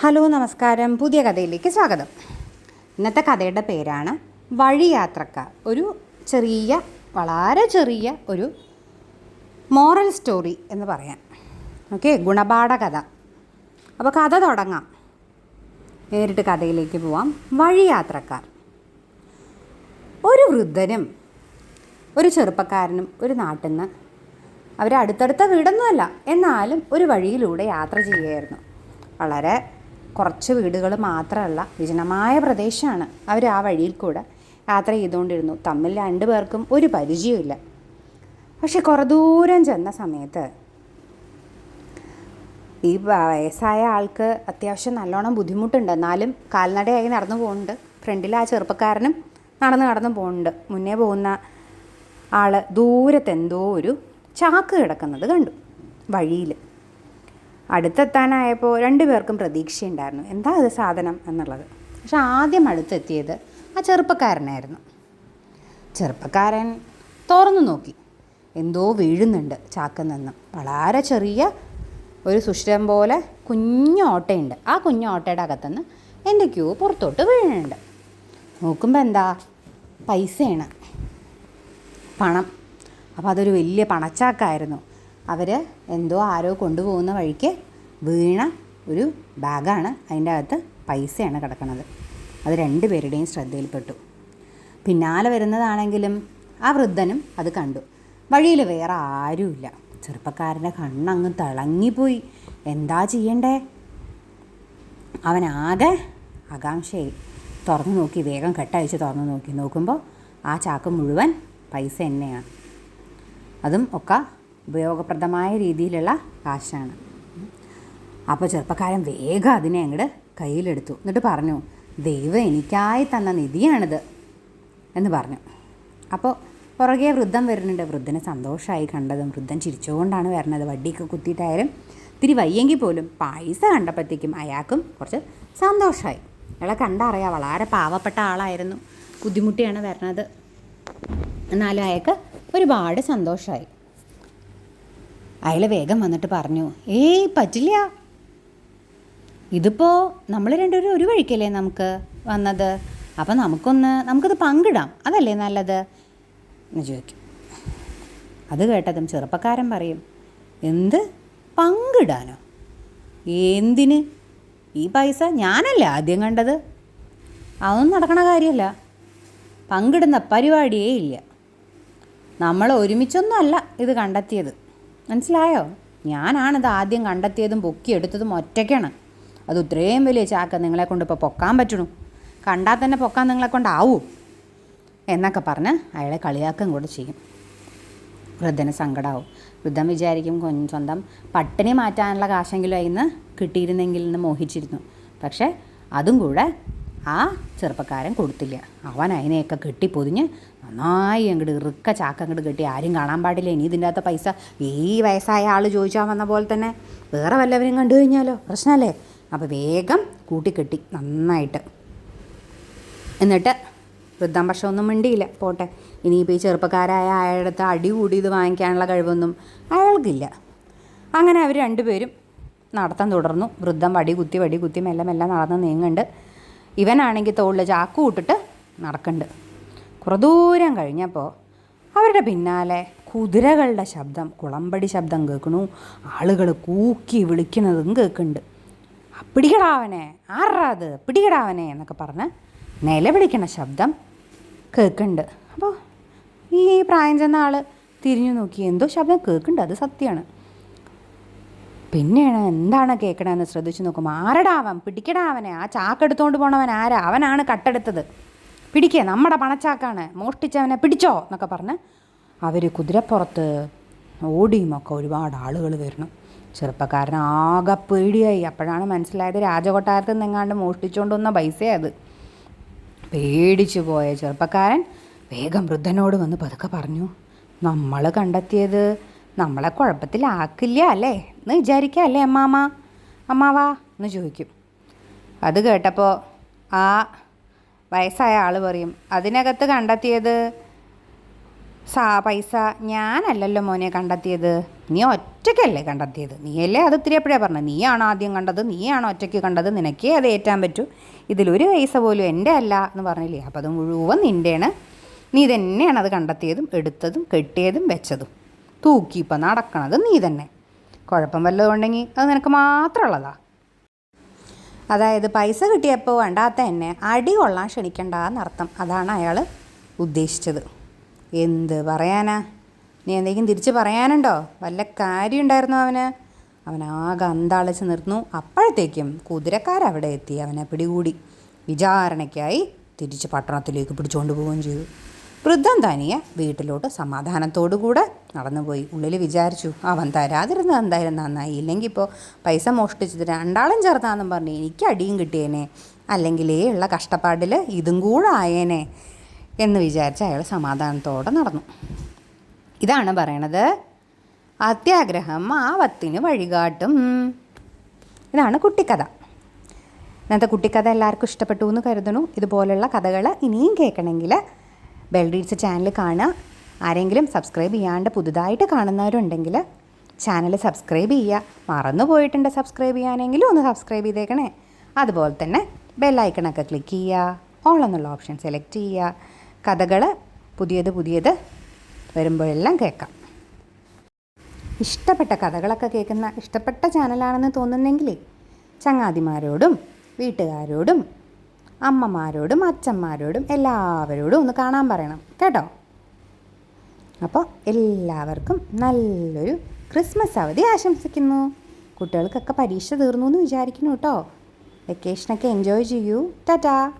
Hello നമസ്കാരം. പുതിയ കഥയിലേക്ക് സ്വാഗതം. ഇന്നത്തെ കഥയുടെ പേരാണ് വഴിയാത്രക്കാർ ഒരു ചെറിയ വളരെ ചെറിയ ഒരു മോറൽ സ്റ്റോറി എന്ന് പറയാം. ഓക്കെ ഗുണപാഠ കഥ. അപ്പോൾ കഥ തുടങ്ങാം. നേരിട്ട് കഥയിലേക്ക് പോവാം. വഴിയാത്രക്കാർ ഒരു വൃദ്ധനും ഒരു ചെറുപ്പക്കാരനും ഒരു നാട്ടിൽ നിന്ന് അവർ അടുത്തടുത്ത വീടൊന്നുമല്ല എന്നാലും ഒരു വഴിയിലൂടെ യാത്ര ചെയ്യുകയായിരുന്നു. വളരെ കുറച്ച് വീടുകൾ മാത്രമല്ല വിജനമായ പ്രദേശമാണ്. അവർ ആ വഴിയിൽ കൂടെ യാത്ര ചെയ്തുകൊണ്ടിരുന്നു. തമ്മിൽ രണ്ടു പേർക്കും ഒരു പരിചയമില്ല പക്ഷെ കുറേ ദൂരം ചെന്ന സമയത്ത് ഈ വയസ്സായ ആൾക്ക് അത്യാവശ്യം നല്ലോണം ബുദ്ധിമുട്ടുണ്ട്. എന്നാലും കാൽനടയായി നടന്നു പോകുന്നുണ്ട്. ഫ്രണ്ടിൽ ആ ചെറുപ്പക്കാരനും നടന്ന് നടന്ന് പോകുന്നുണ്ട്. മുന്നേ പോകുന്ന ആൾ ദൂരത്തെന്തോ ഒരു ചാക്ക് കിടക്കുന്നത് കണ്ടു വഴിയിൽ അടുത്തെത്താനായപ്പോൾ രണ്ടുപേർക്കും പ്രതീക്ഷയുണ്ടായിരുന്നു. എന്താ അത് സാധനം എന്നുള്ളത്. പക്ഷെ ആദ്യം അടുത്തെത്തിയത് ആ ചെറുപ്പക്കാരനായിരുന്നു. ചെറുപ്പക്കാരൻ തുറന്നു നോക്കി. എന്തോ വീഴുന്നുണ്ട് ചാക്കിൽ നിന്നും വളരെ ചെറിയ ഒരു സുഷിരം പോലെ കുഞ്ഞു ഓട്ടയുണ്ട്. ആ കുഞ്ഞു ഓട്ടയുടെ അകത്തുനിന്ന് ക്യൂ പുറത്തോട്ട് വീഴുന്നുണ്ട്. നോക്കുമ്പോൾ എന്താ? പൈസയാണ്. പണം. അപ്പോൾ അതൊരു വലിയ പണച്ചാക്കായിരുന്നു. അവർ എന്തോ ആരോ കൊണ്ടുപോകുന്ന വഴിക്ക് വീണ ഒരു ബാഗാണ് അതിന്റെ അകത്ത് പൈസയാണ് കിടക്കുന്നത് അത് രണ്ട് പേരുടെയും ശ്രദ്ധയിൽപ്പെട്ടു. പിന്നാലെ വരുന്നതാണെങ്കിലും ആ വൃദ്ധനും അത് കണ്ടു. വഴിയിൽ വേറെ ആരുമില്ല. ചെറുപ്പക്കാരന്റെ കണ്ണങ്ങ് തിളങ്ങിപ്പോയി. എന്താ ചെയ്യണ്ടേ? അവനാകെ ആകാംക്ഷയായി. തുറന്നു നോക്കി വേഗം കെട്ടഴിച്ച് തുറന്നു നോക്കി. നോക്കുമ്പോൾ ആ ചാക്ക് മുഴുവൻ പൈസ തന്നെയാണ്. അതും ഒക്കെ ഉപയോഗപ്രദമായ രീതിയിലുള്ള കാശാണ്. അപ്പോൾ ചെറുപ്പക്കാരൻ വേഗം അതിനെ അങ്ങോട്ട് കയ്യിലെടുത്തു. എന്നിട്ട് പറഞ്ഞു ദൈവം എനിക്കായി തന്ന നിധിയാണിത് എന്ന് പറഞ്ഞു. അപ്പോൾ പുറകെ വൃദ്ധം വരുന്നുണ്ട്. വൃദ്ധന് സന്തോഷമായി കണ്ടതും വൃദ്ധൻ ചിരിച്ചുകൊണ്ടാണ് വരുന്നത് വടിയൊക്കെ കുത്തിയിട്ടായാലും ഇത്തിരി വയ്യെങ്കിൽ പോലും പൈസ കണ്ടപ്പോഴത്തേക്കും അയാൾക്കും കുറച്ച് സന്തോഷമായി അയാളെ കണ്ടറിയാം വളരെ പാവപ്പെട്ട ആളായിരുന്നു. ബുദ്ധിമുട്ടിയാണ് വരുന്നത് എന്നാലും അയാൾക്ക് ഒരുപാട് സന്തോഷമായി അയാൾ വേഗം വന്നിട്ട് പറഞ്ഞു ഏയ് പറ്റില്ല. ഇതിപ്പോൾ നമ്മൾ രണ്ടുപേരും ഒരു വഴിക്കല്ലേ നമുക്ക് വന്നത്? അപ്പം നമുക്കൊന്ന് നമുക്കത് പങ്കിടാം. അതല്ലേ നല്ലത്? എന്ന് ചോദിക്കും. അത് കേട്ടതും ചെറുപ്പക്കാരൻ പറയും എന്ത്? പങ്കിടാനോ? എന്തിന്? ഈ പൈസ ഞാനല്ല ആദ്യം കണ്ടത്? അതൊന്നും നടക്കണ കാര്യമല്ല പങ്കിടുന്ന പരിപാടിയേ ഇല്ല. നമ്മൾ ഒരുമിച്ചൊന്നും അല്ല ഇത് കണ്ടെത്തിയത്. മനസ്സിലായോ? ഞാനാണിത് ആദ്യം കണ്ടെത്തിയതും പൊക്കിയെടുത്തതും ഒറ്റയ്ക്കാണ്. അത് ഇത്രയും വലിയ ചാക്ക നിങ്ങളെ കൊണ്ട് ഇപ്പോൾ പൊക്കാൻ പറ്റണു. കണ്ടാൽ തന്നെ പൊക്കാൻ നിങ്ങളെ കൊണ്ടാവൂ. എന്നൊക്കെ പറഞ്ഞ് അയാളെ കളിയാക്കം കൂടെ ചെയ്യും. വൃദ്ധന് സങ്കടമാവും വൃദ്ധൻ വിചാരിക്കും സ്വന്തം പട്ടിണി മാറ്റാനുള്ള കാശെങ്കിലും അതിൽ നിന്ന് കിട്ടിയിരുന്നെങ്കിൽ എന്ന് മോഹിച്ചിരുന്നു. പക്ഷേ അതും കൂടെ ആ ചെറുപ്പക്കാരൻ കൊടുത്തില്ല. അവൻ അതിനെയൊക്കെ കെട്ടി പൊതിഞ്ഞ് നന്നായി അങ്ങോട്ട് ഇറുക്ക ചാക്ക അങ്ങോട്ട് കെട്ടി ആരും കാണാൻ പാടില്ല. ഇനി ഇതിന്റെ അകത്ത് പൈസ ഈ വയസ്സായ ആൾ ചോദിച്ചാൽ വന്ന പോലെ തന്നെ വേറെ വല്ലവരും കണ്ടു കഴിഞ്ഞാലോ? പ്രശ്നമല്ലേ? അപ്പോൾ വേഗം കൂട്ടിക്കെട്ടി നന്നായിട്ട്. എന്നിട്ട് വൃദ്ധം ഒന്നും മിണ്ടിയില്ല. പോട്ടെ ഇനിയിപ്പോൾ ഈ ചെറുപ്പക്കാരായ അയാളടുത്ത് അടി കൂടി ഇത് വാങ്ങിക്കാനുള്ള കഴിവൊന്നും അയാൾക്കില്ല. അങ്ങനെ അവർ രണ്ടുപേരും നടത്തം തുടർന്നു. വൃദ്ധം വടി കുത്തി വടി കുത്തി മെല്ലെ മെല്ലെ നടന്ന് നീങ്ങുന്നുണ്ട് ഇവനാണെങ്കിൽ തോളിൽ ചാക്ക് കൂട്ടിട്ട് നടക്കുന്നുണ്ട് കുറേ ദൂരം കഴിഞ്ഞപ്പോൾ അവരുടെ പിന്നാലെ കുതിരകളുടെ ശബ്ദം കുളമ്പടി ശബ്ദം കേൾക്കണു. ആളുകൾ കൂക്കി വിളിക്കുന്നതും കേൾക്കുന്നുണ്ട് "ആ, പിടികടാവനെ ആറാ അത്? പിടികടാവനെ എന്നൊക്കെ പറഞ്ഞ് നിലവിളിക്കണ ശബ്ദം കേൾക്കുന്നുണ്ട് അപ്പോൾ ഈ പ്രായം ചെന്ന ആൾ തിരിഞ്ഞു നോക്കി. എന്തോ ശബ്ദം കേൾക്കുന്നുണ്ട് അത് സത്യമാണ് പിന്നെയാണ് എന്താണ് കേൾക്കണമെന്ന് ശ്രദ്ധിച്ച് നോക്കുമ്പോൾ ആരടാവാം പിടിക്കടാവനെ ആ ചാക്കെടുത്തോണ്ട് പോണവൻ ആരാ? അവനാണ് കട്ടെടുത്തത്. പിടിക്കേ. നമ്മുടെ പണച്ചാക്കാണ്. മോഷ്ടിച്ചവനെ പിടിച്ചോ എന്നൊക്കെ പറഞ്ഞ് അവർ കുതിരപ്പുറത്ത് ഓടിയുമൊക്കെ ഒരുപാട് ആളുകൾ വരുന്നു ചെറുപ്പക്കാരൻ ആകെ പേടിയായി. അപ്പോഴാണ് മനസ്സിലായത് രാജകൊട്ടാരത്തിൽ നിന്നെങ്ങാണ്ട് മോഷ്ടിച്ചുകൊണ്ടുവന്ന പൈസയത് പേടിച്ചു പോയ ചെറുപ്പക്കാരൻ വേഗം വൃദ്ധനോട് വന്ന് പതുക്കെ പറഞ്ഞു നമ്മൾ കണ്ടെത്തിയത് നമ്മളെ കുഴപ്പത്തിലാക്കില്ല അല്ലേ? എന്ന് വിചാരിക്കുക അല്ലേ അമ്മാമ്മ അമ്മാവാ? എന്ന് ചോദിക്കും. അത് കേട്ടപ്പോൾ ആ വയസ്സായ ആൾ പറയും അതിനകത്ത് കണ്ടെത്തിയത് സാ പൈസ ഞാനല്ലല്ലോ മോനെ കണ്ടെത്തിയത്. നീ ഒറ്റയ്ക്കല്ലേ കണ്ടെത്തിയത്. നീയല്ലേ അത് ഇത്തിരി എപ്പോഴേ പറഞ്ഞത്? നീയാണോ ആദ്യം കണ്ടത്. നീയാണോ ഒറ്റയ്ക്ക് കണ്ടത്. നിനക്കേ അത് ഏറ്റാൻ പറ്റൂ. ഇതിലൊരു പൈസ പോലും എന്റെ അല്ല എന്ന് പറഞ്ഞില്ലേ? അപ്പോൾ അത് മുഴുവൻ നിന്റെയാണ്. നീ തന്നെയാണ് അത് കണ്ടെത്തിയതും എടുത്തതും കെട്ടിയതും വെച്ചതും. തൂക്കി ഇപ്പം നടക്കണത് നീ തന്നെ. കുഴപ്പം വല്ലതും ഉണ്ടെങ്കിൽ അത് നിനക്ക് മാത്രമുള്ളതാ. അതായത് പൈസ കിട്ടിയപ്പോൾ വേണ്ടാത്ത എന്നെ അടി കൊള്ളാൻ ക്ഷണിക്കണ്ടെന്നർത്ഥം അതാണ് അയാൾ ഉദ്ദേശിച്ചത്. എന്ത് പറയാനാ? നീ എന്തെങ്കിലും തിരിച്ച് പറയാനുണ്ടോ? വല്ല കാര്യം ഉണ്ടായിരുന്നോ അവന് അവനാകെ അന്താളിച്ച് നിർന്നു. അപ്പോഴത്തേക്കും കുതിരക്കാരവിടെ എത്തി. അവനെ പിടികൂടി. വിചാരണയ്ക്കായി തിരിച്ച് പട്ടണത്തിലേക്ക് പിടിച്ചുകൊണ്ട് പോവുകയും ചെയ്തു. വൃദ്ധം തനിയെ വീട്ടിലോട്ട് സമാധാനത്തോടുകൂടെ നടന്നുപോയി. ഉള്ളിൽ വിചാരിച്ചു അവൻ തരാതിരുന്നത് എന്തായാലും നന്നായി. ഇല്ലെങ്കിൽ ഇപ്പോൾ പൈസ മോഷ്ടിച്ചത് രണ്ടാളും ചേർത്താന്നും പറഞ്ഞു എനിക്ക് അടിയും കിട്ടിയേനെ. അല്ലെങ്കിലേ ഉള്ള കഷ്ടപ്പാടിൽ ഇതും കൂടെ ആയേനെ. എന്ന് വിചാരിച്ച് അയാൾ സമാധാനത്തോടെ നടന്നു. ഇതാണ് പറയണത്. അത്യാഗ്രഹം ആവത്തിന് വഴികാട്ടും. ഇതാണ് കുട്ടിക്കഥ. ഇന്നത്തെ കുട്ടിക്കഥ എല്ലാവർക്കും ഇഷ്ടപ്പെട്ടു എന്ന് കരുതണു ഇതുപോലെയുള്ള കഥകൾ ഇനിയും കേൾക്കണമെങ്കിൽ ബെൽ റീഡ്സ് ചാനൽ കാണുക. ആരെങ്കിലും സബ്സ്ക്രൈബ് ചെയ്യാണ്ട് പുതുതായിട്ട് കാണുന്നവരുണ്ടെങ്കിൽ ചാനൽ സബ്സ്ക്രൈബ് ചെയ്യുക. മറന്നു പോയിട്ടുണ്ട് സബ്സ്ക്രൈബ് ചെയ്യാനെങ്കിലും ഒന്ന് സബ്സ്ക്രൈബ് ചെയ്തേക്കണേ. അതുപോലെ തന്നെ ബെല്ലൈക്കണൊക്കെ ക്ലിക്ക് ചെയ്യുക. ഓൾ എന്നുള്ള ഓപ്ഷൻ സെലക്ട് ചെയ്യുക. കഥകൾ പുതിയത് പുതിയത് വരുമ്പോഴെല്ലാം കേൾക്കാം. ഇഷ്ടപ്പെട്ട കഥകളൊക്കെ കേൾക്കുന്ന ഇഷ്ടപ്പെട്ട ചാനലാണെന്ന് തോന്നുന്നെങ്കിൽ ചങ്ങാതിമാരോടും വീട്ടുകാരോടും അമ്മമാരോടും അച്ഛന്മാരോടും എല്ലാവരോടും ഒന്ന് കാണാൻ പറയണം. കേട്ടോ? അപ്പോൾ എല്ലാവർക്കും നല്ലൊരു ക്രിസ്മസ് അവധി ആശംസിക്കുന്നു. കുട്ടികൾക്കൊക്കെ പരീക്ഷ തീർന്നു എന്ന് വിചാരിക്കുന്നു കേട്ടോ. വെക്കേഷനൊക്കെ എൻജോയ് ചെയ്യൂ. ടാറ്റാ!